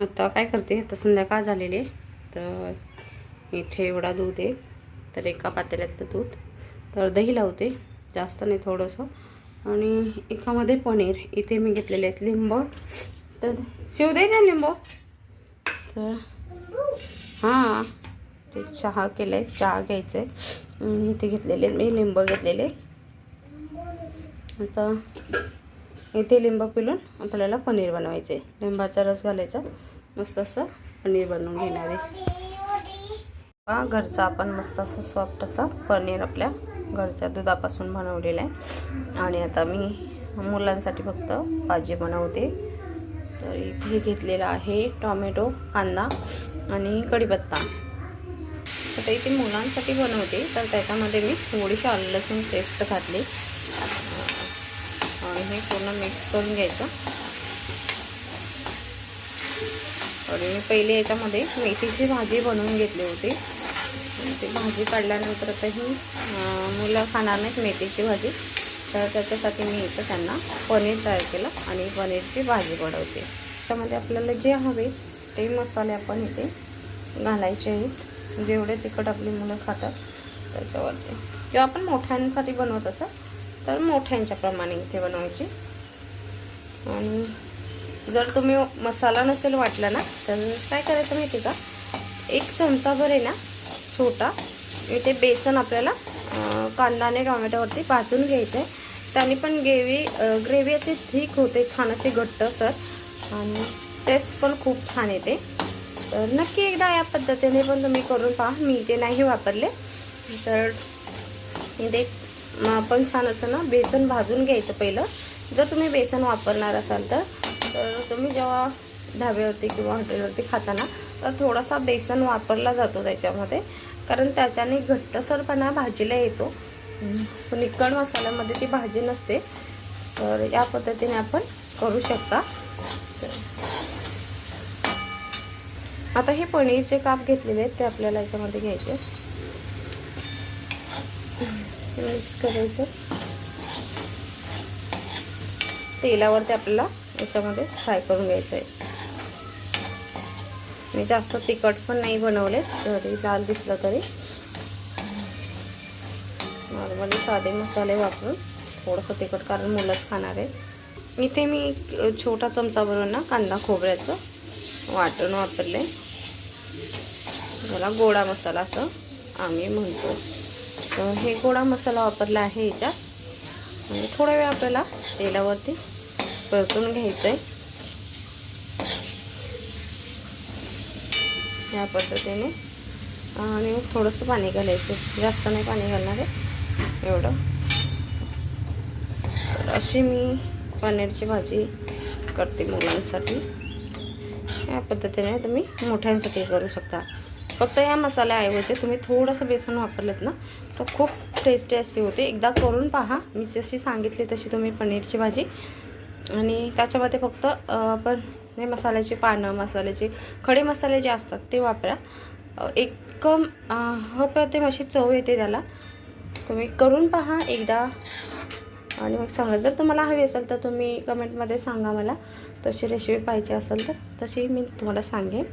आता काय करते आता संध्याकाळ झालेली आहे. तर इथे एवढा दूध आहे. तर एका पातेल्यातलं दूध. तर दही लावते जास्त नाही थोडंसं. आणि एकामध्ये पनीर इथे मी घेतलेले आहेत लिंब. तर शिव दे ना लिंब. तर हां ते चहा केलं आहे चहा घ्यायचं आहे आणि इथे घेतलेले आहेत मी लिंब घेतलेले. आता इथे लिंब पिलून आपल्याला पनीर बनवायचे. आहे लिंबाचा रस घालायचा. मस्त असं पनीर बनवून घेणार आहे. घरचा आपण मस्त असं सॉफ्ट असं पनीर आपल्या घरच्या दुधापासून बनवलेलं आहे. आणि आता मी मुलांसाठी फक्त भाजी बनवते. तर इथे घेतलेला आहे टॉमॅटो कांदा आणि कढीपत्ता. आता इथे मुलांसाठी बनवते तर त्याच्यामध्ये मी थोडीशी आलं लसूण पेस्ट घातली. आणि हे पूर्ण मिक्स करून घ्यायचं. आणि मी पहिले याच्यामध्ये मेथीची भाजी बनवून घेतली होती. ती भाजी काढल्यानंतर आता ही मुलं खाणार नाहीत मेथीची भाजी. तर त्याच्यासाठी मी इथं त्यांना पनीर तयार केलं आणि पनीरची भाजी बनवते. त्यामध्ये आपल्याला जे हवे ते मसाले आपण इथे घालायचे आहेत. जेवढे तिखट आपली मुलं खातात त्याच्यावरती. किंवा आपण मोठ्यांसाठी बनवत असं तर मोठ्यांच्या प्रमाणे इथे बनवायची. आणि जर तुम्ही मसाला नसेल वाटला ना तर काय करायचं माहिती का? एक चमचाभर आहे ना छोटा इथे बेसन आपल्याला कांदा आणि टोमॅटोवरती भाजून घ्यायचं आहे त्याने पण ग्रेव्ही ग्रेव्ही अशी थिक होते छान असे घट्ट सर आणि टेस्ट पण खूप छान येते. तर नक्की एकदा या पद्धतीने पण तुम्ही करून पहा. मी इथे नाही वापरले. तर इथे आपण छान असं ना बेसन भाजून घ्यायचं पहिलं. जर तुम्ही बेसन वापरणार असाल तर तर तुम्ही जेव्हा ढाब्यावरती किंवा हॉटेलवरती खाताना तर थोडासा बेसन वापरला जातो त्याच्यामध्ये. कारण त्याच्याने घट्टसरपणा भाजीला येतो. निकड मसाल्यामध्ये ती भाजी नसते. तर या पद्धतीने आपण करू शकता. आता हे पनीरचे काप घेतलेले आहेत ते आपल्याला याच्यामध्ये घ्यायचे मिक्स करायचं. तेलावरती आपल्याला याच्यामध्ये फ्राय करून घ्यायचं आहे. मी जास्त तिखट पण नाही बनवले तरी लाल दिसलं तरी. नॉर्मली साधे मसाले वापरून थोडंसं तिखट कारण मुलंच खाणार आहे. इथे मी छोटा चमचा बनवून ना कांदा खोबऱ्याचं वाटण वापरले. त्याला गोडा मसाला असं आम्ही म्हणतो. हे गोडा मसाला वापरला आहे याच्यात. म्हणजे आणि थोडा वेळ आपल्याला तेलावरती परतून घ्यायचं आहे या पद्धतीने. आणि थोडंसं पाणी घालायचं. जास्त नाही पाणी घालणार आहे. एवढं. तर अशी मी पनीरची भाजी करते मुलांसाठी. या पद्धतीने तुम्ही मोठ्यांसाठी करू शकता. फक्त या मसाल्याऐवजी तुम्ही थोडंसं बेसन वापरलेत ना तर खूप टेस्टी अशी होते. एकदा करून पहा. मी जशी सांगितली तशी तुम्ही पनीरची भाजी. आणि त्याच्यामध्ये फक्त आपण हे मसाल्याची पानं मसाल्याचे खडे मसाले जे असतात ते वापरा. एक अप्रतिम अशी चव येते त्याला. तुम्ही करून पहा एकदा. आणि मग सांगा जर तुम्हाला हवी असेल तर तुम्ही कमेंटमध्ये सांगा मला. तशी रेसिपी पाहिजे असेल तर तशी मी तुम्हाला सांगेन.